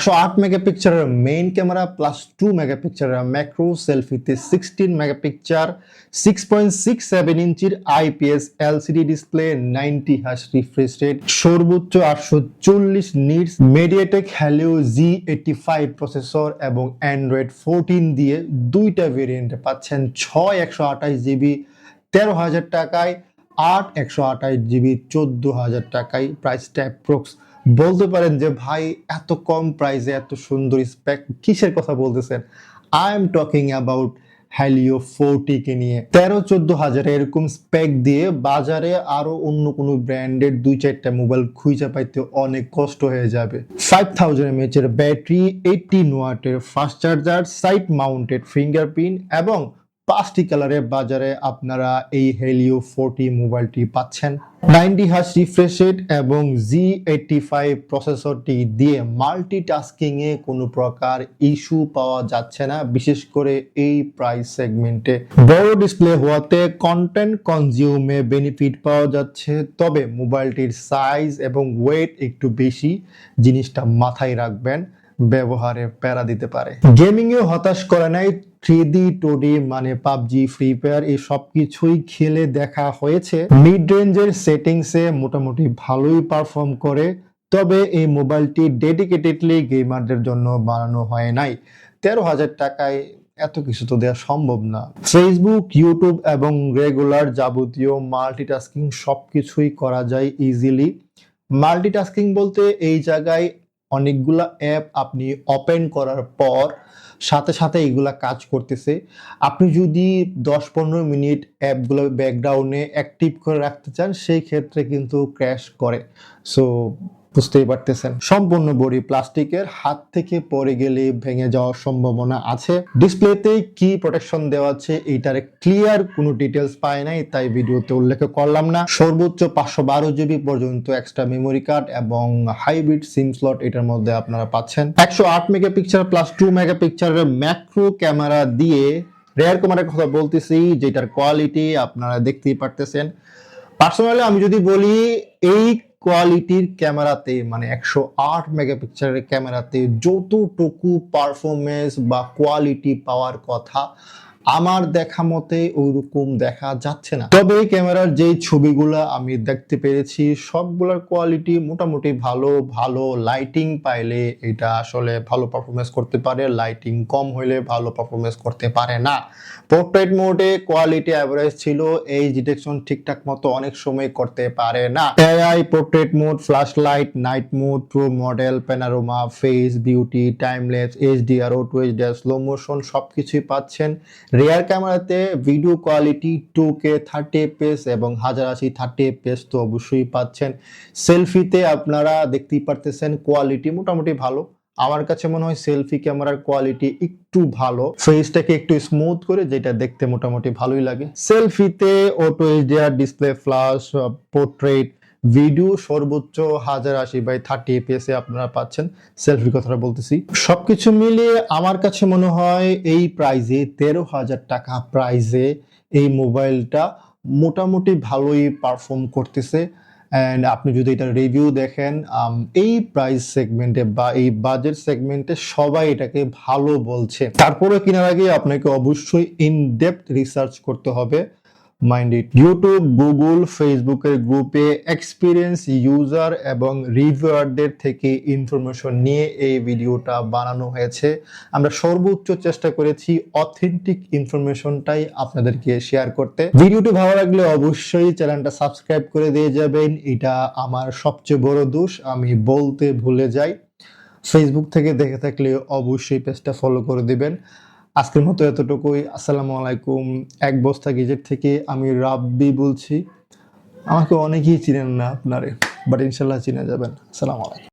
একশো আট মেগাপিক্সেলের মেইন ক্যামেরা প্লাস টু মেগাপিক্সেলের macro সেলফিতে sixteen megapixel six point six seven ইঞ্চির আইপিএস এলসিডি ডিসপ্লে নাইনটি হাস রিফ্রেশ রেট সর্বোচ্চ আটশো চল্লিশ nits MediaTek Helio G eighty five processor এবং অ্যান্ড্রয়েড ফোরটিন দিয়ে দুইটা ভেরিয়েন্টে পাচ্ছেন ছয় একশো আঠাশ জিবি তেরো হাজার টাকায় আট একশো আঠাশ জিবি চোদ্দ হাজার টাকায় প্রাইসটা অ্যাপ্রক্স বলতে পারেন যে, ভাই, এত কম প্রাইসে এত সুন্দর স্পেক কিসের কথা বলতেছেন? I am talking about Helio ফোরটিকে নিয়ে। তেরো, চোদ্দ হাজার এরকম স্পেক দিয়ে বাজারে আরও অন্য কোনো ব্র্যান্ডের দুই চারটা মোবাইল খুঁজে পাইতে অনেক কষ্ট হয়ে যাবে। ফাইভ থাউজেন্ড এমএচ এর ব্যাটারি এইটিন ওয়াটের fast charger side mounted fingerprint এবং পাঁচটি কালারের বাজারে আপনারা এই হেলিও ফোরটি মোবাইলটি পাচ্ছেন। নাইনটি হাস রিফ্রেশ রেট এবং জি এইটটি ফাইভ প্রসেসরটি দিয়ে মাল্টিটাস্কিং এ কোনো প্রকার ইস্যু পাওয়া যাচ্ছে না, বিশেষ করে এই প্রাইস সেগমেন্টে বড় ডিসপ্লে হওয়াতে কন্টেন্ট কনজিউমে বেনিফিট পাওয়া যাচ্ছে, তবে মোবাইলটির সাইজ এবং ওয়েট একটু বেশি, জিনিসটা মাথায় রাখবেন। ব্যবহারে প্যারা দিতে পারে। গেমিং এ হতাশ করে নাই থ্রি ডি টু ডি মানে পাবজি ফ্রি ফায়ার এই সব কিছুই খেলে দেখা হয়েছে। মিড রেঞ্জের সেটিংসে মোটামুটি ভালোই পারফর্ম করে, তবে এই মোবাইলটি ডেডিকেটেডলি গেমারদের জন্য বানানো হয় নাই। তেরো হাজার টাকায় এত কিছু তো দেওয়া সম্ভব না। ফেসবুক ইউটিউব এবং রেগুলার যাবতীয় মাল্টিটাস্কিং সব কিছুই করা যায় ইজিলি মাল্টিটাস্কিং বলতে এই জায়গায় অনেকগুলা অ্যাপ আপনি ওপেন করার পর সাথে সাথে এগুলা কাজ করতেছে। আপনি যদি দশ পনেরো মিনিট অ্যাপগুলো ব্যাকগ্রাউন্ডে অ্যাক্টিভ করে রাখতে চান, সেই ক্ষেত্রে কিন্তু ক্র্যাশ করে। সো বুঝতেই পারতেছেন। সম্পূর্ণ বডি প্লাস্টিকের হাত থেকে পড়ে গেলে ভেঙে যাওয়ার সম্ভাবনা আছে। ডিসপ্লেতে কি প্রোটেকশন দেওয়া আছে এইটার ক্লিয়ার কোনো ডিটেলস পায় নাই, তাই ভিডিওতে উল্লেখ করলাম না। সর্বোচ্চ পাঁচশো বারো জিবি পর্যন্ত এক্সট্রা মেমোরি কার্ড এবং হাইব্রিড সিম স্লট এটার মধ্যে আপনারা পাচ্ছেন। একশো আট মেগাপিক্সেল প্লাস টু মেগাপিক্সেলের ম্যাক্রো ক্যামেরা দিয়ে রেয়ার ক্যামেরার কথা বলতেছি, যেটার কোয়ালিটি আপনারা দেখতেই পারতেছেন। পার্সোনালি আমি যদি বলি, এই কোয়ালিটির ক্যামেরাতে মানে একশো আট মেগাপিক্সেলের ক্যামেরাতে যতটুকু পারফরমেন্স বা কোয়ালিটি পাওয়ার কথা আমার দেখা মতে ওইরকম দেখা যাচ্ছে না। তবে ক্যামেরার যে ছবিগুলো আমি দেখতে পেরেছি, সবগুলোর কোয়ালিটি মোটামুটি ভালো ভালো লাইটিং পাইলে এটা আসলে ভালো পারফরমেন্স করতে পারে লাইটিং কম হইলে ভালো পারফরমেন্স করতে পারে না। পোর্ট্রেট মোডে কোয়ালিটি অ্যাভারেজ ছিল, এই ডিটেকশন ঠিকঠাক মতো অনেক সময় করতে পারে না। AI portrait mode flash light night mode pro model panorama face beauty timeless HDR ও টু এইচডিআর স্লো মোশন সবকিছুই পাচ্ছেন। রিয়ার ক্যামেরাতে video quality two K thirty FPS এবং হাজার আশি থার্টি এফপিএস তো অবশ্যই পাচ্ছেন। সেলফিতে আপনারা দেখতেই পারতেছেন কোয়ালিটি মোটামুটি ভালো। আমার কাছে মনে হয় সেলফি ক্যামেরার কোয়ালিটি একটু ভালো। ফেসটাকে একটু স্মুথ করে যেটা দেখতে মোটামুটি ভালোই লাগে। সেলফিতে auto HDR display flash portrait video সর্বোচ্চ হাজার আশি বাই থার্টি এপিএস এ আপনারা পাচ্ছেন। সেলফি কথাটা বলতেছি। সবকিছু মিলিয়ে আমার কাছে মনে হয় এই প্রাইজে তেরো হাজার টাকা প্রাইজে এই মোবাইলটা মোটামুটি ভালোই পারফর্ম করতেছে। অ্যান্ড আপনি যদি এটা রিভিউ দেখেন এই প্রাইস সেগমেন্টে বা এই বাজেট সেগমেন্টে সবাই এটাকে ভালো বলছে। তারপরে কেনার আগে আপনাকে অবশ্যই ইন ডেপথ রিসার্চ করতে হবে। মাইন্ডেড ইউটিউব গুগল ফেসবুকের গ্রুপে এক্সপিরিয়েন্স ইউজার এবং রিভিউয়ারদের থেকে ইনফরমেশন নিয়ে এই ভিডিওটা বানানো হয়েছে। আমরা সর্বোচ্চ চেষ্টা করেছি অথেন্টিক ইনফরমেশনটাই আপনাদেরকে শেয়ার করতে। ভিডিওটি ভালো লাগলে অবশ্যই চ্যানেলটা সাবস্ক্রাইব করে দিয়ে যাবেন। এটা আমার সবচেয়ে বড় দোষ, আমি বলতে ভুলে যাই। ফেসবুক থেকে দেখে থাকলে অবশ্যই পেজটা ফলো করে দিবেন। আজকের মতো এতটুকুই। আসসালামু আলাইকুম। এক বস্তা গেজেট থেকে আমি রাব্বি বলছি। আমাকে অনেকেই চিনেন না আপনারে বাট ইনশাল্লাহ চিনে যাবেন। আসসালামু আলাইকুম।